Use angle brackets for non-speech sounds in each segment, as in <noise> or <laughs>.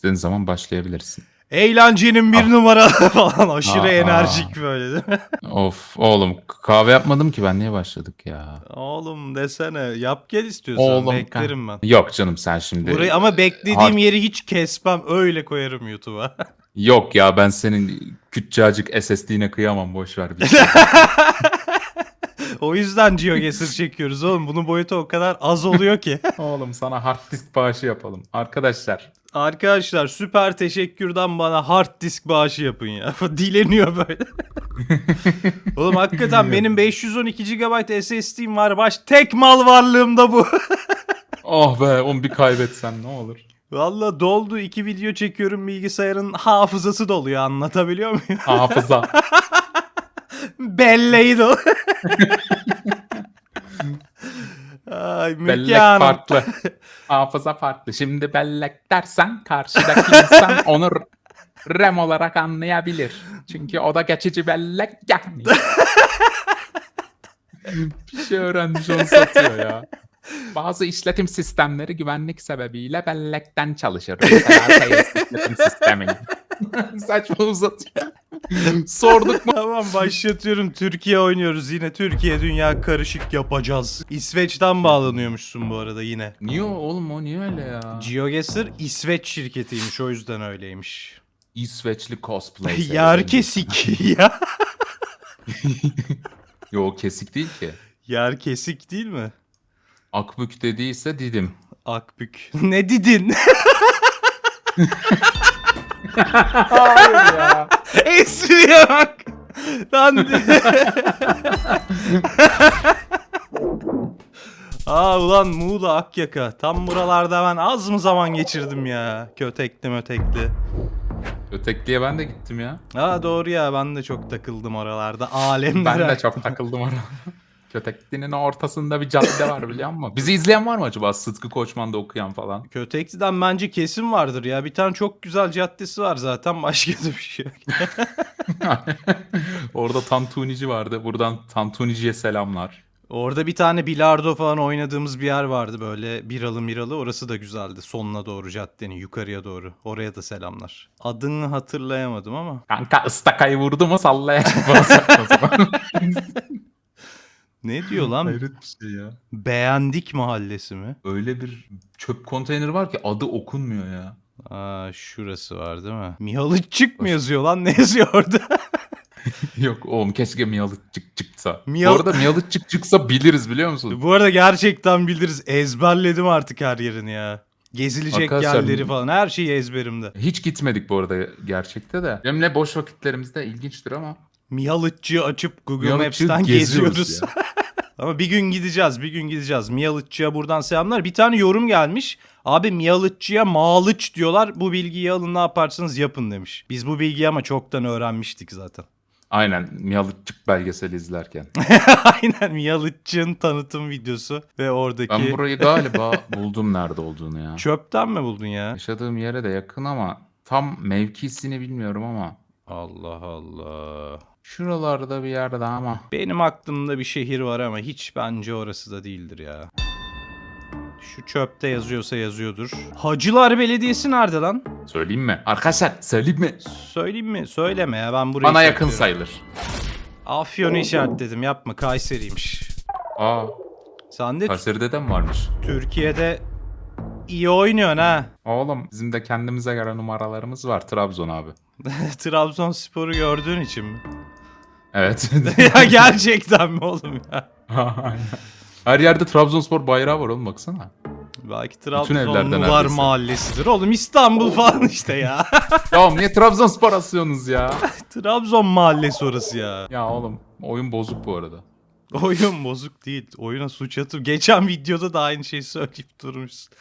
İstediğin zaman başlayabilirsin. Eğlencenin bir numara <laughs> falan aşırı Aa. enerjik böyle değil mi? <laughs> Of oğlum kahve yapmadım ki ben niye başladık ya? Oğlum desene yap gel istiyorsan Oğlum. beklerim ben. Yok canım sen şimdi. Burayı ama beklediğim Hard- yeri hiç kesmem öyle koyarım YouTube'a. <laughs> Yok ya ben senin küçücük SSD'ine kıyamam boş ver. Bir şey. o yüzden GeoGuessr çekiyoruz oğlum. Bunun boyutu o kadar az oluyor ki. oğlum sana hard disk bağışı yapalım. Arkadaşlar Arkadaşlar süper teşekkürden bana hard disk bağışı yapın ya. <laughs> Dileniyor böyle. <laughs> Oğlum hakikaten benim 512 GB SSD'm var. Baş tek mal varlığım da bu. oh <laughs> be onu bir kaybetsen ne olur. Valla doldu. iki video çekiyorum bilgisayarın hafızası doluyor. Anlatabiliyor muyum? Hafıza. Belleği dolu. Ay Bellek Hanım. farklı. <laughs> Hafıza farklı. Şimdi bellek dersen karşıdaki insan <laughs> onu rem olarak anlayabilir. Çünkü o da geçici bellek yani. <laughs> bir şey öğrenmiş onu satıyor ya. Bazı işletim sistemleri güvenlik sebebiyle bellekten çalışır. Mesela işletim sistemi. <laughs> Saçma uzatıyor. Sorduk mu? Tamam başlatıyorum. Türkiye oynuyoruz yine. Türkiye dünya karışık yapacağız. İsveç'ten bağlanıyormuşsun bu arada yine. Niye o- oğlum o niye öyle ya? GeoGuessr İsveç şirketiymiş o yüzden öyleymiş. İsveçli cosplay. <laughs> Yer severim. kesik ya. <laughs> Yo kesik değil ki. Yer kesik değil mi? Akbük dediyse Didim. Akbük. ne didin? Hayır ya. <laughs> Espriye bak. Lan. <laughs> Aa ulan Muğla Akyaka. Tam buralarda ben az mı zaman geçirdim ya. Kötekli mötekli. Ötekliğe ben de gittim ya. Aa doğru ya ben de çok takıldım oralarda. Alemlere. Ben de çok takıldım orada. <laughs> Kötekli'nin ortasında bir cadde var biliyor musun? Bizi izleyen var mı acaba? Sıtkı Koçman'da okuyan falan. Kötekli'den bence kesin vardır ya. Bir tane çok güzel caddesi var zaten. <laughs> Başka da bir şey yok. <laughs> Orada Tantunici vardı. Buradan Tantunici'ye selamlar. Orada bir tane bilardo falan oynadığımız bir yer vardı böyle biralı miralı. Orası da güzeldi. Sonuna doğru caddenin yukarıya doğru. Oraya da selamlar. Adını hatırlayamadım ama. Kanka ıstakayı vurdu mu sallayacak. <laughs> Ne diyor lan? Hayret bir şey ya. Beğendik mahallesi mi? Öyle bir çöp konteyneri var ki adı okunmuyor ya. Aa şurası var değil mi? Mihalıççık mı yazıyor lan? Ne yazıyor orada? <laughs> Yok oğlum keşke Miyalıçık çıksa. Miyal- Bu arada Miyalıçık çıksa biliriz biliyor musun? Bu arada gerçekten biliriz. Ezberledim artık her yerini ya. Gezilecek Arkadaşlar- yerleri falan her şey ezberimde. Hiç gitmedik bu arada gerçekte de. Cem'le boş vakitlerimizde ilginçtir ama. Mihalıççı'yı açıp Google Maps'ten geziyoruz. <laughs> Ama bir gün gideceğiz, bir gün gideceğiz. Miyalıççı'ya buradan selamlar. Bir tane yorum gelmiş. Abi Miyalıççı'ya Malıç diyorlar. Bu bilgiyi alın ne yaparsanız yapın demiş. Biz bu bilgiyi ama çoktan öğrenmiştik zaten. Aynen Miyalıçık belgeseli izlerken. <laughs> Aynen Miyalıççı'nın tanıtım videosu ve oradaki... Ben burayı galiba buldum nerede olduğunu ya. Çöpten mi buldun ya? Yaşadığım yere de yakın ama tam mevkisini bilmiyorum ama. Allah Allah. Şuralarda bir yerde ama. Benim aklımda bir şehir var ama hiç bence orası da değildir ya. Şu çöpte yazıyorsa yazıyordur. Hacılar Belediyesi nerede lan? Söyleyeyim mi? Arkadaşlar söyleyeyim mi? Söyleyeyim mi? Söyleme ya ben burayı Bana yakın işaretliyorum. sayılır. Afyon'u işaretledim yapma Kayseri'ymiş. Aa, Sen de Kayseri'de de mi varmış? Türkiye'de iyi oynuyorsun ha. Oğlum bizim de kendimize göre numaralarımız var. Trabzon abi. <laughs> Trabzonspor'u gördüğün için mi? Evet. <laughs> ya gerçekten mi oğlum ya? <laughs> Her yerde Trabzonspor bayrağı var oğlum baksana. Belki Trabzonlular neredeyse. mahallesidir. Oğlum İstanbul falan işte ya. <laughs> ya niye Trabzonspor asıyorsunuz ya? Trabzon mahallesi orası ya. Ya oğlum oyun bozuk bu arada. Oyun bozuk değil. Oyuna suç atıp geçen videoda da aynı şeyi söyleyip durmuşsun.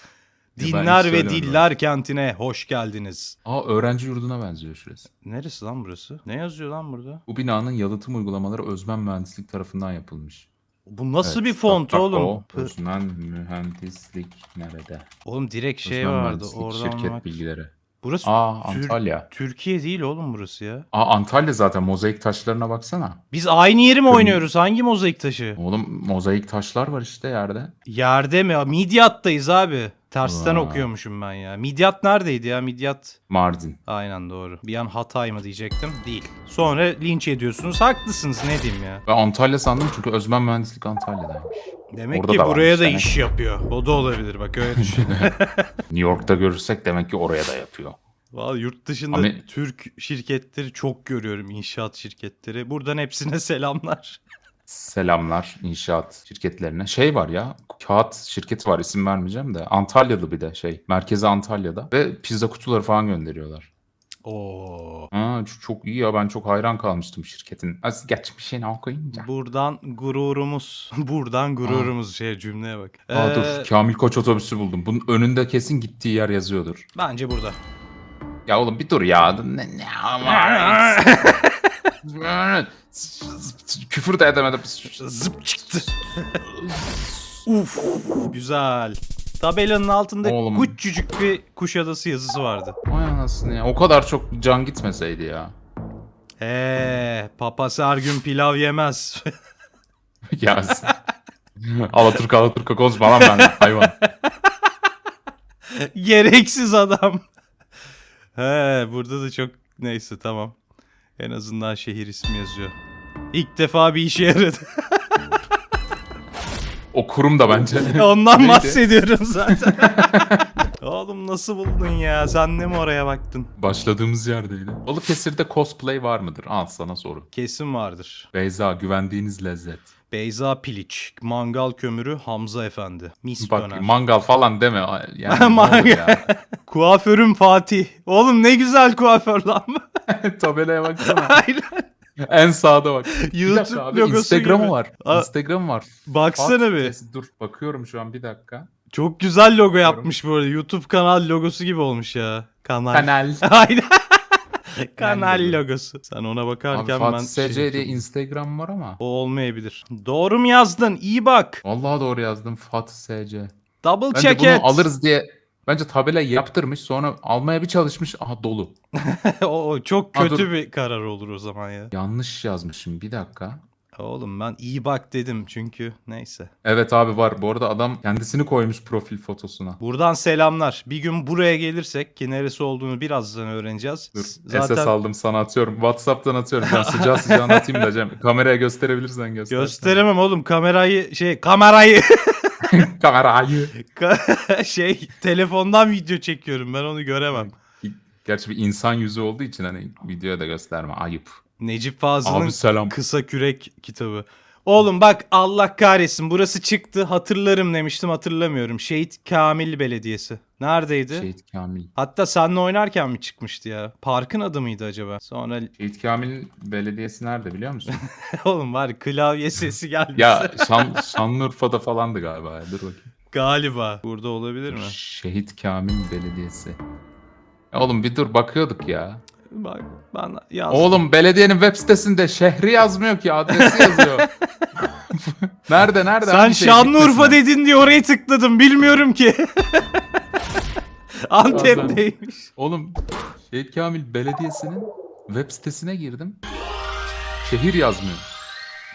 Dinler ve. Diller Kentine hoş geldiniz. Aa öğrenci yurduna benziyor şurası. Neresi lan burası? Ne yazıyor lan burada? Bu binanın yalıtım uygulamaları Özmen Mühendislik tarafından yapılmış. Bu nasıl Evet, bir font bak, bak oğlum? o Özmen Mühendislik nerede? Oğlum direkt şey Özmen vardı oradan şirket bak. bilgileri. Burası Aa Tür- Antalya. Türkiye değil oğlum burası ya. Aa Antalya zaten mozaik taşlarına baksana. Biz aynı yeri mi Kırmızı- oynuyoruz? Hangi mozaik taşı? Oğlum mozaik taşlar var işte yerde. Yerde mi? Midyat'tayız abi. Tersten Aa. okuyormuşum ben ya. Midyat neredeydi ya? Midyat Mardin. aynen doğru. Bir an Hatay mı diyecektim. Değil. Sonra linç ediyorsunuz. Haklısınız ne diyeyim ya. Ben Antalya sandım çünkü Özmen Mühendislik Antalya'daymış. Demek Orada ki da buraya varmış da demek. iş yapıyor. O da olabilir bak öyle düşün. <laughs> <laughs> New York'ta görürsek demek ki oraya da yapıyor. Vallahi yurt dışında Ama- Türk şirketleri çok görüyorum. inşaat şirketleri. Buradan hepsine <laughs> selamlar. Selamlar inşaat şirketlerine. Şey var ya kağıt şirketi var isim vermeyeceğim de Antalyalı bir de şey. Merkezi Antalya'da ve pizza kutuları falan gönderiyorlar. Oo. Ç- çok iyi ya ben çok hayran kalmıştım şirketin. Az geçmişini okuyunca. Buradan gururumuz. <laughs> Buradan gururumuz şey cümleye bak. Aa Ee, dur Kamil Koç otobüsü buldum. Bunun önünde kesin gittiği yer yazıyordur. Bence burada. Ya oğlum bir dur ya. Ne, ne ama. <laughs> Küfür de edemedim. Zıp çıktı. Uf güzel. Tabelanın altında Oğlum. küçücük bir Kuşadası yazısı vardı. Vay anasını ya. O kadar çok can gitmeseydi ya. Eee papası her gün pilav yemez. <laughs> ya sen- Alaturka Alaturka konuşma lan ben hayvan. Gereksiz adam. He burada da çok neyse tamam. En azından şehir ismi yazıyor. İlk defa bir işe yaradı. <laughs> O kurum da bence. <laughs> Ondan Neydi? bahsediyorum zaten. <laughs> Oğlum nasıl buldun ya? Sen de mi oraya baktın? Başladığımız yerdeydi. Balıkesir'de cosplay var mıdır? Al sana soru. Kesin vardır. Beyza güvendiğiniz lezzet. Beyza Piliç, Mangal Kömürü, Hamza Efendi. Mis Bak döner. mangal falan deme. Yani ne <laughs> olur ya. Kuaförüm Fatih. Oğlum ne güzel kuaför lan. Tabelaya baksana. Aynen. <laughs> en sağda bak. YouTube abi, logosu Instagram'ı gibi. var. Aa, Instagram var. Baksana Bak, bir. Dur bakıyorum şu an bir dakika. Çok güzel logo yapmış bu arada. YouTube kanal logosu gibi olmuş ya. Kanal. Kanal. <laughs> Aynen. kanal logo. logosu. Sen ona Abi bakarken ben Fatih SC diye şey- Instagram var ama. O olmayabilir. Doğru mu yazdın? İyi bak. Vallahi doğru yazdım Fatih SC. Double Bence check bunu it. alırız diye bence tabela yaptırmış sonra almaya bir çalışmış aha dolu. <laughs> o, o çok Aa, kötü dur. bir karar olur o zaman ya. Yanlış yazmışım bir dakika. Oğlum ben iyi bak dedim çünkü neyse. Evet abi var. Bu arada adam kendisini koymuş profil fotosuna. Buradan selamlar. Bir gün buraya gelirsek ki neresi olduğunu birazdan öğreneceğiz. Dur. S- SS aldım sana atıyorum. Whatsapp'tan atıyorum. Ben <laughs> sıcağı sıcağına atayım da Cem. Kameraya gösterebilirsen göster. gösteremem oğlum kamerayı şey kamerayı <laughs> <laughs> Kamerayı. Ka- <laughs> şey telefondan video çekiyorum ben onu göremem. Gerçi bir insan yüzü olduğu için hani videoya da gösterme. Ayıp. Necip Fazıl'ın. Kısa Kürek kitabı. Oğlum bak Allah kahretsin burası çıktı hatırlarım demiştim hatırlamıyorum. Şehit Kamil Belediyesi. Neredeydi? Şehit Kamil. Hatta seninle oynarken mi çıkmıştı ya? Parkın adı mıydı acaba? Sonra Şehit Kamil Belediyesi nerede biliyor musun? <laughs> oğlum var klavye sesi geldi. ya Şan, Şanlıurfa'da falandı galiba. ya. Dur bakayım. Galiba. Burada olabilir mi? Şehit Kamil Belediyesi. Ya oğlum bir dur bakıyorduk ya. Bak ben yazdım. Oğlum belediyenin web sitesinde şehri yazmıyor ki adresi yazıyor. <laughs> nerede nerede? Sen Şanlıurfa dedin diye oraya tıkladım. Bilmiyorum ki. <laughs> <laughs> Antep'teymiş. Oğlum Şehit Kamil Belediyesi'nin web sitesine girdim. Şehir yazmıyor.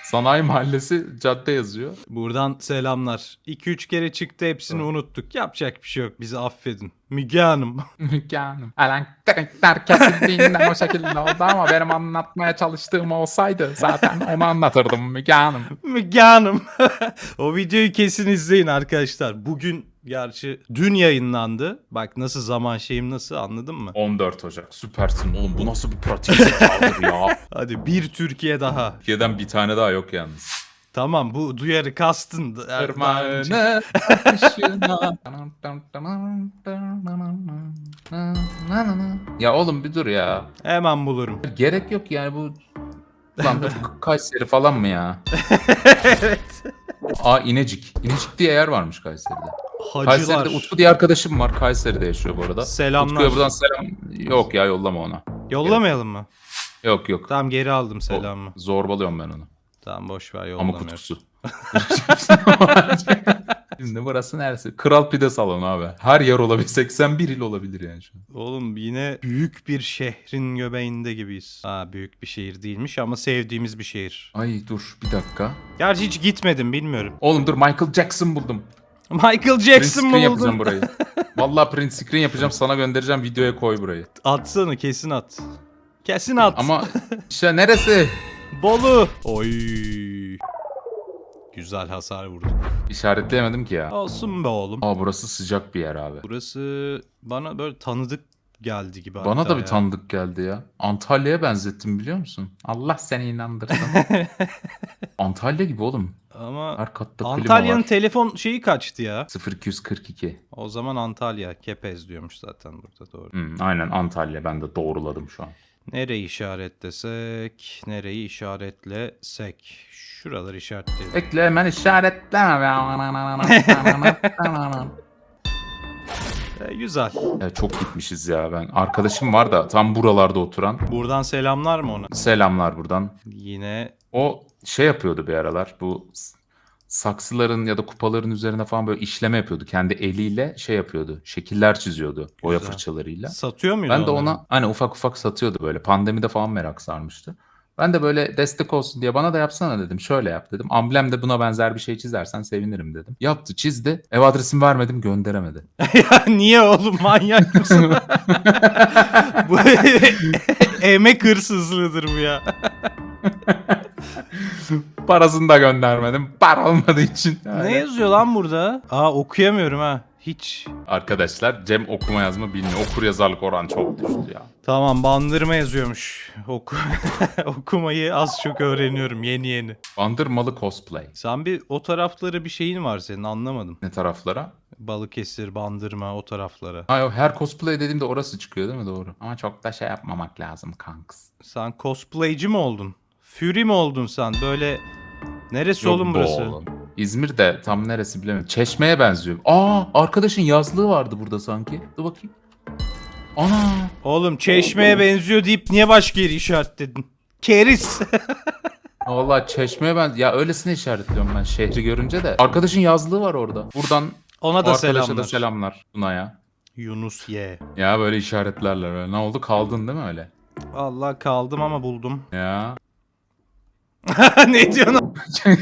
Sanayi Mahallesi cadde yazıyor. Buradan selamlar. 2-3 kere çıktı hepsini unuttuk. Yapacak bir şey yok. Bizi affedin. Müge Hanım. Mükemmel. Elektrikler kesildiğinden o şekilde oldu ama benim anlatmaya çalıştığım olsaydı zaten onu anlatırdım Müge Hanım. Müge Hanım. <laughs> o videoyu kesin izleyin arkadaşlar. Bugün gerçi dün yayınlandı. Bak nasıl zaman şeyim nasıl anladın mı? 14 Ocak süpersin oğlum bu nasıl bir pratik zekadır ya. <laughs> Hadi bir Türkiye daha. Türkiye'den bir tane daha yok yalnız. Tamam bu duyarı kastın. Aşına. ya oğlum bir dur ya. Hemen bulurum. Gerek yok yani bu. Lan dur Kayseri falan mı ya? <laughs> evet. Aa İnecik. İnecik diye yer varmış Kayseri'de. Hacılar. Kayseri'de Utku diye arkadaşım var. Kayseri'de yaşıyor bu arada. Selamlar. Utku'ya buradan selam. Yok ya yollama ona. Yollamayalım mı? Yok yok. Tamam geri aldım selamı. Zorbalıyorum ben onu. Tamam boş ver Ama yollamıyorum. kutusu. <laughs> Şimdi burası neresi? Kral pide salonu abi. Her yer olabilir. 81 il olabilir yani şu an. Oğlum yine büyük bir şehrin göbeğinde gibiyiz. Ha büyük bir şehir değilmiş ama sevdiğimiz bir şehir. Ay dur bir dakika. Gerçi hiç gitmedim bilmiyorum. Oğlum dur Michael Jackson buldum. Michael Print Jackson mı yapacağım buldun? burayı. <laughs> Vallahi print screen yapacağım sana göndereceğim videoya koy burayı. Atsana kesin at. Kesin at. Ama işte neresi? Bolu. Oy. Güzel hasar vurduk. İşaretleyemedim ki ya. Olsun be oğlum. Aa burası sıcak bir yer abi. Burası bana böyle tanıdık geldi gibi. Bana hatta da bir ya. tanıdık geldi ya. Antalya'ya benzettim biliyor musun? Allah seni inandırsın. <laughs> Antalya gibi oğlum. Ama Her katta klima Antalya'nın var. telefon şeyi kaçtı ya. 0242. O zaman Antalya. Kepez diyormuş zaten burada doğru. Hmm, aynen Antalya ben de doğruladım şu an. Nereyi işaretlesek? Nereyi işaretlesek? Şuraları işaretleyelim. Bekle hemen işaretleme. <laughs> <laughs> E, güzel. ya çok gitmişiz ya ben. Arkadaşım var da tam buralarda oturan. Buradan selamlar mı ona? Selamlar buradan. Yine O şey yapıyordu bir aralar. Bu s- saksıların ya da kupaların üzerine falan böyle işleme yapıyordu. Kendi eliyle şey yapıyordu. Şekiller çiziyordu boya Güzel. fırçalarıyla. satıyor muydu Ben de onları? ona hani ufak ufak satıyordu böyle. Pandemide falan merak sarmıştı. Ben de böyle destek olsun diye bana da yapsana dedim. Şöyle yap dedim. Amblemde buna benzer bir şey çizersen sevinirim dedim. Yaptı çizdi. Ev adresimi vermedim gönderemedi. <laughs> ya niye oğlum manyak mısın? <laughs> bu emek hırsızlığıdır bu ya. Parasını da göndermedim. Para olmadığı için. ne yazıyor lan burada? Aa okuyamıyorum ha. Hiç. Arkadaşlar Cem okuma yazma bilmiyor. Okur yazarlık oran çok düştü ya. Tamam bandırma yazıyormuş. Oku <laughs> okumayı az çok öğreniyorum yeni yeni. Bandırmalı cosplay. Sen bir o tarafları bir şeyin var senin anlamadım. Ne taraflara? Balıkesir, bandırma o taraflara. Ha, yok, her cosplay dediğimde orası çıkıyor değil mi? Doğru. Ama çok da şey yapmamak lazım kanks. Sen cosplayci mi oldun? Fury mi oldun sen? Böyle neresi Yok oğlum bu burası? oğlum. İzmir'de tam neresi bilemiyorum. Çeşme'ye benziyor. Aa arkadaşın yazlığı vardı burada sanki. Dur bakayım. Ana. Oğlum çeşmeye benziyor deyip niye başka yeri işaretledin? Keriz. <laughs> Vallahi Çeşme'ye ben ya öylesine işaretliyorum ben şehri görünce de. Arkadaşın yazlığı var orada. Buradan Ona o da arkadaşa selamlar. da selamlar Tuna'ya. Yunus ye. Ya böyle işaretlerler. Böyle. Ne oldu kaldın değil mi öyle? Allah kaldım ama buldum. Ya. <laughs> ne diyorsun? <laughs>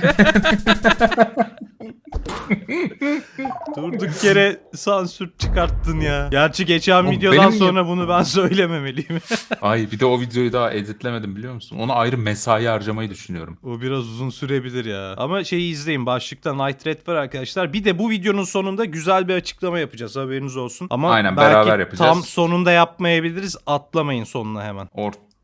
Durduk yere sansür çıkarttın ya. Gerçi geçen Oğlum videodan benim sonra bunu ben <laughs> söylememeliyim. Ay bir de o videoyu daha editlemedim biliyor musun? Ona ayrı mesai harcamayı düşünüyorum. o biraz uzun sürebilir ya. Ama şeyi izleyin. Başlıkta Night Red var arkadaşlar. Bir de bu videonun sonunda güzel bir açıklama yapacağız. Haberiniz olsun. Ama Aynen, belki beraber yapacağız. tam sonunda yapmayabiliriz. Atlamayın sonuna hemen.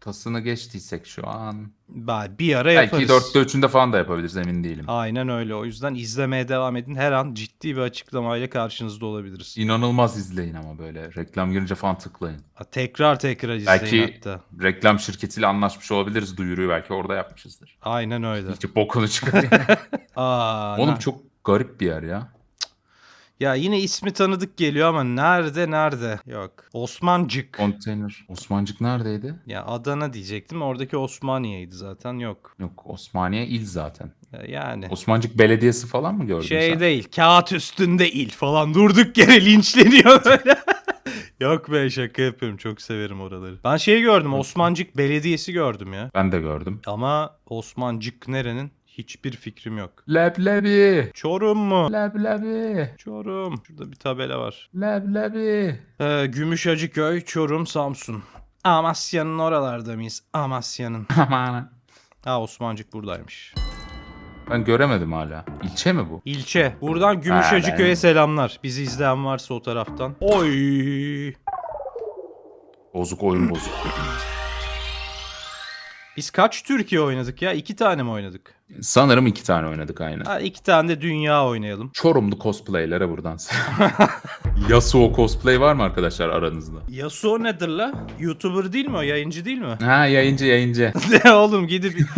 Ortasını geçtiysek şu an. Ben bir ara yaparız. Belki dörtte üçünde falan da yapabiliriz emin değilim. Aynen öyle. O yüzden izlemeye devam edin. Her an ciddi bir açıklamayla karşınızda olabiliriz. İnanılmaz izleyin ama böyle. Reklam girince falan tıklayın. Ha, Tekrar tekrar izleyin Belki hatta. reklam şirketiyle anlaşmış olabiliriz. Duyuruyu belki orada yapmışızdır. Aynen öyle. Hiç bokunu çıkarayım. <laughs> Aa, Oğlum çok garip bir yer ya. Ya yine ismi tanıdık geliyor ama nerede nerede? Yok. Osmancık. Konteyner. Osmancık neredeydi? Ya Adana diyecektim. Oradaki Osmaniye'ydi zaten. Yok. Yok Osmaniye il zaten. Ya Yani. Osmancık Belediyesi falan mı gördün Şey sen? değil. Kağıt üstünde il falan. Durduk yere <laughs> linçleniyor böyle. <laughs> Yok be şaka yapıyorum. Çok severim oraları. Ben şey gördüm. Osmancık Belediyesi gördüm ya. Ben de gördüm. Ama Osmancık nerenin? Hiçbir fikrim yok. Leblebi. Çorum mu? Leblebi. Çorum. Şurada bir tabela var. Leblebi. Ee, Gümüşhacıköy, Çorum, Samsun. Amasya'nın oralarda mıyız? Amasya'nın. <laughs> Aman. Ha Osmancık buradaymış. Ben göremedim hala. İlçe mi bu? İlçe. Buradan Gümüşhacıköy'e ben- selamlar. Bizi izleyen varsa o taraftan. Oy. Bozuk oyun bozuk. Biz kaç Türkiye oynadık ya? İki tane mi oynadık? Sanırım iki tane oynadık aynen. Ha, iki tane de dünya oynayalım. Çorumlu cosplaylere buradan selam. <laughs> Yasuo cosplay var mı arkadaşlar aranızda? Yasuo nedir la? Youtuber değil mi o? Yayıncı değil mi? Ha yayıncı yayıncı. <laughs> Ne oğlum gidip...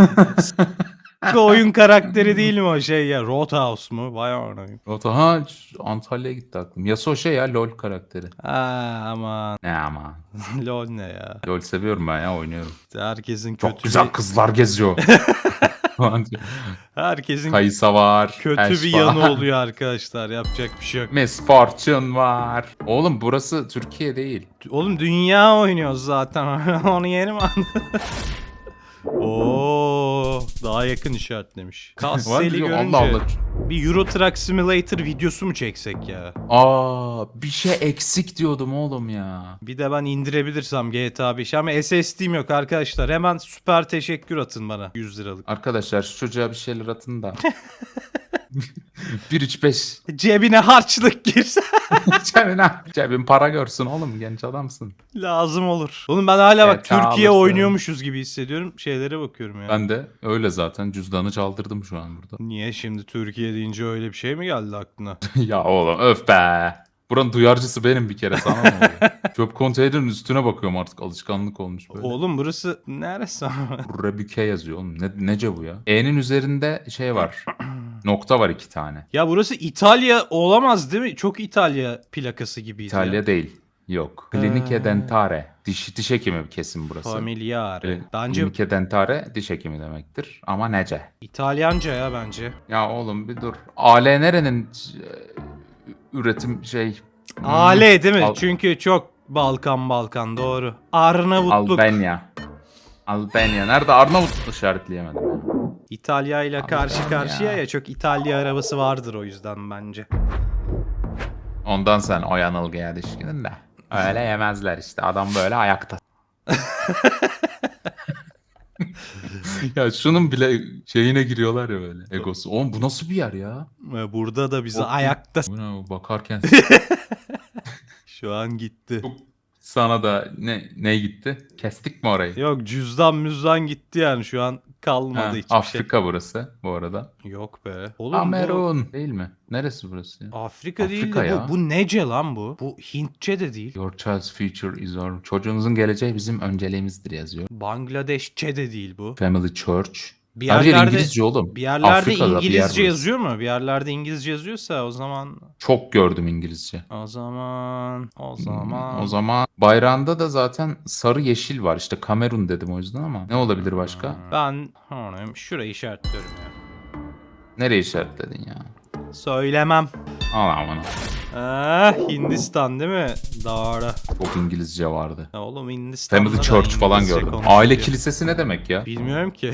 oyun karakteri değil mi o şey ya? Roadhouse mu? Vay anayım. Ota ha Antalya'ya gitti aklım. Yasuo şey ya LoL karakteri. Ha aman. Ne ama. <laughs> Lol ne ya? LoL seviyorum ben ya oynuyorum. Herkesin Çok kötü güzel bir, kızlar geziyor. Falan <laughs> diyor. herkesin Kayısa var. kötü Ash bir var. yanı oluyor arkadaşlar. Yapacak bir şey yok. Miss Fortune var. Oğlum burası Türkiye değil. Oğlum dünya oynuyoruz zaten. <laughs> Onu yeni mi anladın? Oo. Oo, daha yakın işaretlemiş. <laughs> Var Kasseli diyorum, görünce Allah Allah. bir Euro Truck Simulator videosu mu çeksek ya? Aa bir şey eksik diyordum oğlum ya. Bir de ben indirebilirsem GTA 5 ama SSD'm yok arkadaşlar. Hemen süper teşekkür atın bana 100 liralık. Arkadaşlar şu çocuğa bir şeyler atın da. <laughs> 1 3 5 Cebine harçlık girse <laughs> cebine cebin para görsün oğlum genç adamsın. lazım olur. Oğlum ben hala bak Evet, Türkiye alırsın. oynuyormuşuz gibi hissediyorum. Şeylere bakıyorum ya. Ben de öyle zaten cüzdanı çaldırdım şu an burada. Niye şimdi Türkiye deyince öyle bir şey mi geldi aklına? <laughs> ya oğlum öf be. Buranın duyarcısı benim bir kere sana ne oluyor? <laughs> Çöp konteynerin üstüne bakıyorum artık alışkanlık olmuş böyle. Oğlum burası neresi? Rebüke yazıyor oğlum. Ne, nece bu ya? E'nin üzerinde şey var. <clears throat> Nokta var iki tane. ya burası İtalya olamaz değil mi? Çok İtalya plakası gibiydi. İtalya değil. Yok. Clinique Ee. Dentare. Diş, diş hekimi kesin burası. Familiare. E, Bence Clinique Dentare diş hekimi demektir. Ama nece? İtalyanca ya bence. Ya oğlum bir dur. AL nerenin e, üretim şey... hmm, Ale değil mi? Al- Çünkü çok Balkan Balkan doğru. Arnavutluk. Albanya. Albanya. Nerede Arnavut işaretleyemedim. Ya. İtalya ile karşı karşıya ya. ya. çok İtalya arabası vardır o yüzden bence. Ondan sen o yanılgıya düşkünün de. Öyle yemezler işte. Adam böyle ayakta. <laughs> ya şunun bile şeyine giriyorlar ya böyle. Egosu. Oğlum bu nasıl bir yer ya? Burada da bizi O- ayakta Bu ne bakarken <laughs> <laughs> şu an gitti. Sana da ne ne gitti? Kestik mi orayı? Yok cüzdan müzdan gitti yani şu an kalmadı Ha, hiçbir Afrika burası bu arada. şey. Yok be. Oğlum bu Kamerun değil mi? Neresi burası ya? Afrika, değil Afrika de ya. bu, bu nece lan bu? Bu Hintçe de değil. Your child's future is our... Çocuğunuzun geleceği bizim önceliğimizdir yazıyor. Bangladeşçe de değil bu. Family Church. Bir Her yer yerlerde- İngilizce oğlum. Bir yerlerde Afrika'da bir yer İngilizce yazıyor mu? Bir yerlerde İngilizce yazıyorsa o zaman Çok gördüm İngilizce. o zaman o zaman O zaman bayrağında da zaten sarı yeşil var. İşte Kamerun dedim o yüzden ama ne olabilir başka? ben hmm, şurayı işaretliyorum ya. Nereye işaretledin ya? Söylemem. Aman aman. Ah, Hindistan değil mi? Doğru. Çok İngilizce vardı. Ya oğlum Hindistan'da Family da Church falan İngilizce gördüm. konuşuluyor. Aile kilisesi ne demek ya? Bilmiyorum ki.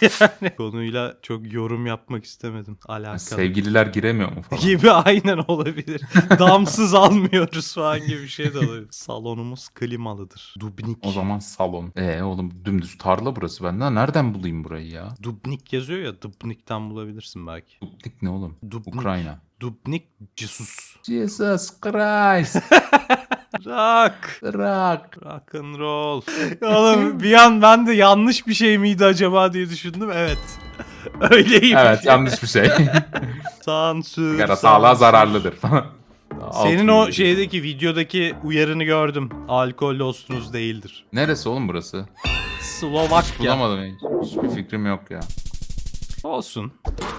<laughs> yani konuyla çok yorum yapmak istemedim. Alakalı. Sevgililer giremiyor mu falan? gibi aynen olabilir. <laughs> Damsız almıyoruz falan gibi bir şey de olabilir. Salonumuz klimalıdır. Dubnik. O zaman salon. Ee oğlum dümdüz tarla burası. Ben de nereden bulayım burayı ya? Dubnik yazıyor ya Dubnik'ten bulabilirsin belki. Dubnik ne oğlum? Dubnik. Ukrayna. Dubnik Jesus. Jesus Christ. <laughs> Rock. Rock. Rock and roll. <laughs> Oğlum bir an ben de yanlış bir şey miydi acaba diye düşündüm. Evet. <laughs> Öyleymiş. Evet yanlış bir şey. Sansür. Sigara sağlığa zararlıdır falan. Senin o şeydeki videodaki uyarını gördüm. Alkol dostunuz değildir. Neresi oğlum burası? Slovakya. Bulamadım hiç. Hiçbir fikrim yok ya. Olsun.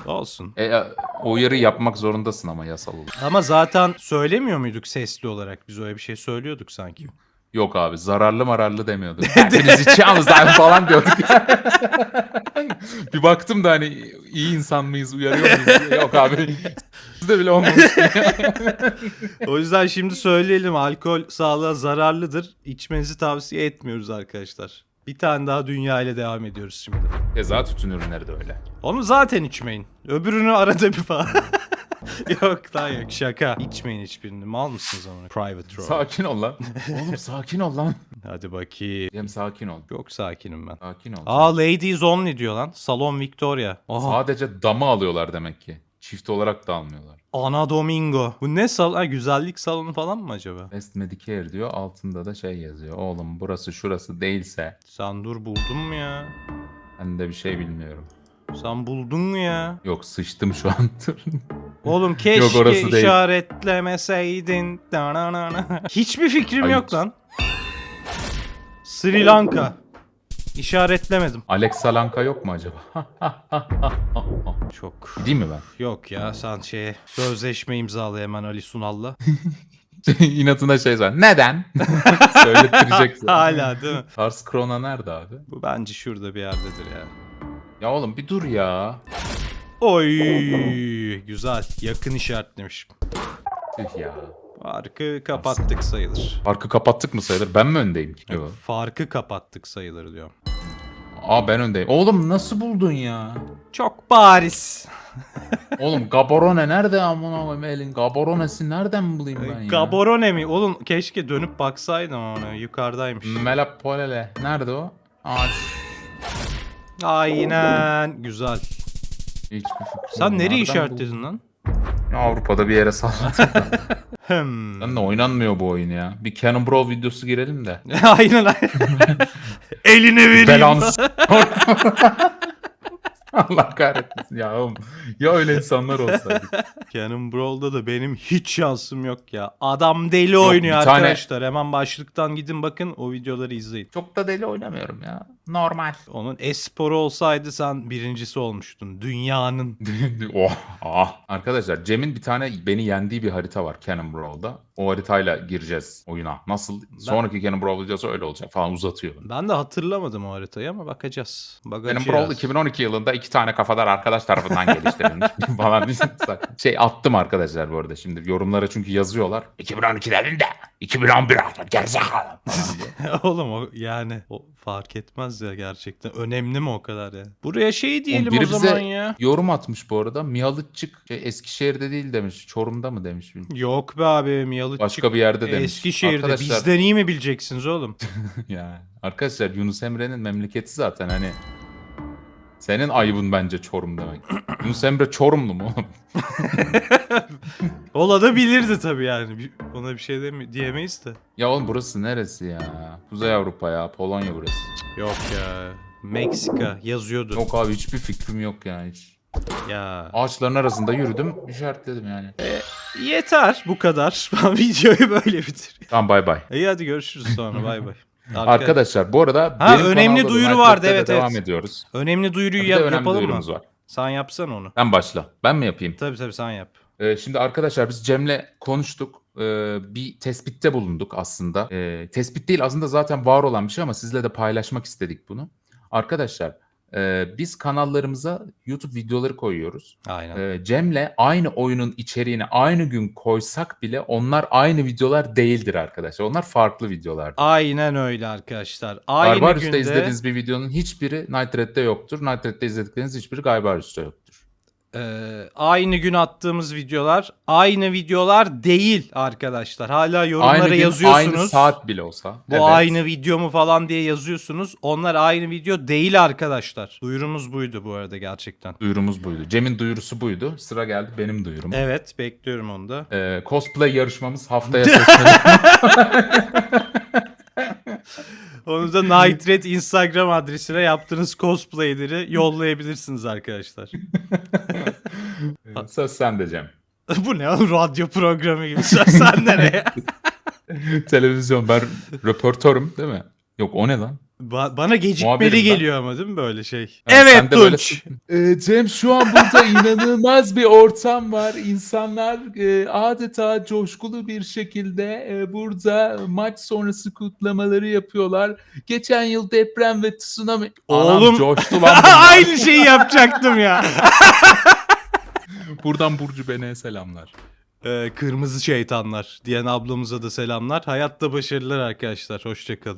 Olsun. E, o uyarı yapmak zorundasın ama yasal olarak. Ama zaten söylemiyor muyduk sesli olarak? Biz öyle bir şey söylüyorduk sanki. Yok abi zararlı mararlı demiyorduk. <laughs> Hepiniz içiyorsunuz lan falan diyorduk. <laughs> bir baktım da hani iyi insan mıyız uyarıyor muyuz? Yok abi. Bizde bile olmamış. <laughs> O yüzden şimdi söyleyelim. Alkol sağlığa zararlıdır. İçmenizi tavsiye etmiyoruz arkadaşlar. Bir tane daha dünya ile devam ediyoruz şimdi. Keza tütün ürünleri de öyle. Onu zaten içmeyin. Öbürünü arada bir falan. <laughs> yok lan yok şaka. İçmeyin hiçbirini. Mal mısınız ama? Private row. Sakin ol lan. <laughs> Oğlum sakin ol lan. Hadi bakayım. Cem sakin ol. Çok sakinim ben. Sakin ol. Aa Ladies Only diyor lan. Salon Victoria. Aha. Sadece damı alıyorlar demek ki. Çift olarak da almıyorlar. Ana Domingo. Bu ne salon? Ha, güzellik salonu falan mı acaba? Best Medicare diyor. Altında da şey yazıyor. Oğlum burası şurası değilse Sen dur buldun mu ya? ben de bir şey bilmiyorum. Sen buldun mu ya? Yok sıçtım şu an. Oğlum keşke orası değil. işaretlemeseydin. Dananana. Hiçbir fikrim Ay. yok lan. Sri Lanka. İşaretlemedim. Alex Salanka yok mu acaba? Çok. Değil mi ben? Yok ya sen şeye sözleşme imzalı hemen Ali Sunal'la. <laughs> İnatına şey var. Neden? <laughs> Söylettireceksin. Hala değil mi? Lars Krona nerede abi? Bu bence şurada bir yerdedir ya. Ya oğlum bir dur ya. Oy güzel. Yakın işaretlemiş. Tüh ya. Farkı kapattık sayılır. Farkı kapattık mı sayılır? Ben mi öndeyim ki? Yok. Farkı kapattık sayılır diyor. Aa ben öndeyim. Oğlum nasıl buldun ya? Çok bariz. <laughs> Oğlum Gaborone nerede amına koyayım elin? Gaboronesi nereden bulayım ben ya? Gaborone mi? Oğlum keşke dönüp baksaydım ona. Yukarıdaymış. Melapolele. Nerede o? Aa Aynen. Güzel. hiçbir fikrim yok. Sen Nereden işaretledin lan? Avrupa'da bir yere salladım. Hmm. Lan da oynanmıyor bu oyun ya. Bir Cannon Brawl videosu girelim de. <laughs> aynen aynen. <laughs> Eline vereyim. Belans. <laughs> Allah kahretmesin ya oğlum. Ya öyle insanlar olsaydı. Cannon Brawl'da da benim hiç şansım yok ya. Adam deli oynuyor bir tane- arkadaşlar. Hemen başlıktan gidin bakın o videoları izleyin. Çok da deli oynamıyorum ya. Normal. Onun esporu olsaydı sen birincisi olmuştun. Dünyanın. <laughs> oh, ah. Arkadaşlar Cem'in bir tane beni yendiği bir harita var Cannon Brawl'da. O haritayla gireceğiz oyuna. Nasıl? Sonraki Cannon Brawl videosu öyle olacak falan uzatıyor. Ben de hatırlamadım o haritayı ama bakacağız. Bakacağız. Cannon Brawl 2012 yılında iki tane kafadar arkadaş tarafından geliştirilmiş <laughs> falan. <laughs> şey attım arkadaşlar bu arada şimdi yorumlara çünkü yazıyorlar. 2012 dedin de 2011 aldın gerizekalı. Oğlum o yani o fark etmez ya gerçekten. Önemli mi o kadar ya? Buraya şey diyelim biri o zaman bize- ya. Yorum atmış bu arada. Miyalıtçık şey, Eskişehir'de değil demiş. Çorum'da mı demiş. bilmiyorum. Yok be abi Miyalıçık. Başka bir yerde demiş. Eskişehir'de Arkadaşlar, bizden iyi mi bileceksiniz oğlum? <laughs> ya, arkadaşlar Yunus Emre'nin memleketi zaten hani. Senin ayıbın bence Çorum demek. Yunus Emre Çorumlu mu oğlum? <laughs> Ola da bilirdi tabii yani. Bir- Ona bir şey demi- diyemeyiz de. Ya oğlum burası neresi ya? Kuzey Avrupa ya. Polonya burası. Yok ya. Meksika yazıyordu. Yok abi hiçbir fikrim yok yani hiç. Ya. Ağaçların arasında yürüdüm işaretledim yani. Yeter bu kadar. <laughs> Ben videoyu böyle bitireyim. Tamam bay bay. İyi hadi görüşürüz sonra bay bay. Arkadaş- Arkadaşlar bu arada Ha, benim önemli duyuru vardı, evet, devam evet. ediyoruz. Önemli duyuruyu yap- önemli yapalım mı? var. Sen yapsan onu. Sen başla. Ben mi yapayım? Tabii tabii sen yap. Ee, şimdi arkadaşlar biz Cem'le konuştuk. Ee, bir tespitte bulunduk aslında. Ee, tespit değil aslında zaten var olan bir şey ama sizle de paylaşmak istedik bunu. Arkadaşlar e, biz kanallarımıza YouTube videoları koyuyoruz. Aynen. Ee, Cem'le aynı oyunun içeriğini aynı gün koysak bile onlar aynı videolar değildir arkadaşlar. Onlar farklı videolar. Aynen öyle arkadaşlar. Aynı Garbarius'ta günde izlediğiniz bir videonun hiçbiri Night Red'de yoktur. Night Red'de izledikleriniz hiçbiri Garbarius'ta yoktur. E, aynı gün attığımız videolar aynı videolar değil arkadaşlar. Hala yorumlara Aynı gün, yazıyorsunuz. aynı saat bile olsa. Bu Evet. aynı video mu falan diye yazıyorsunuz. Onlar aynı video değil arkadaşlar. Duyurumuz buydu bu arada gerçekten. Duyurumuz buydu. Cem'in duyurusu buydu. Sıra geldi benim duyurum. Evet bekliyorum onu da. Ee, cosplay yarışmamız haftaya <laughs> seçmeli. <laughs> <laughs> Onu da Night Red Instagram adresine yaptığınız cosplayleri yollayabilirsiniz arkadaşlar. <laughs> Söz sende Cem. <laughs> Bu ne oğlum radyo programı gibi sen, sen nereye? Televizyon ben röportörüm değil mi? Yok o ne lan? Ba- bana gecikmeli Muhabirim ben. geliyor ama değil mi böyle şey? Ha, sen evet de böyle- Tunç. <laughs> Ee, Cem şu an burada inanılmaz bir ortam var. İnsanlar e, adeta coşkulu bir şekilde e, burada maç bunları kutlamaları yapıyorlar. Geçen yıl deprem ve tsunami. Anam Oğlum. coştu lan bunlar. <laughs> Aynı şeyi yapacaktım ya. <laughs> Buradan Burcu Bene'ye selamlar. Ee, kırmızı şeytanlar diyen ablamıza da selamlar. Hayatta başarılar arkadaşlar. Hoşçakalın.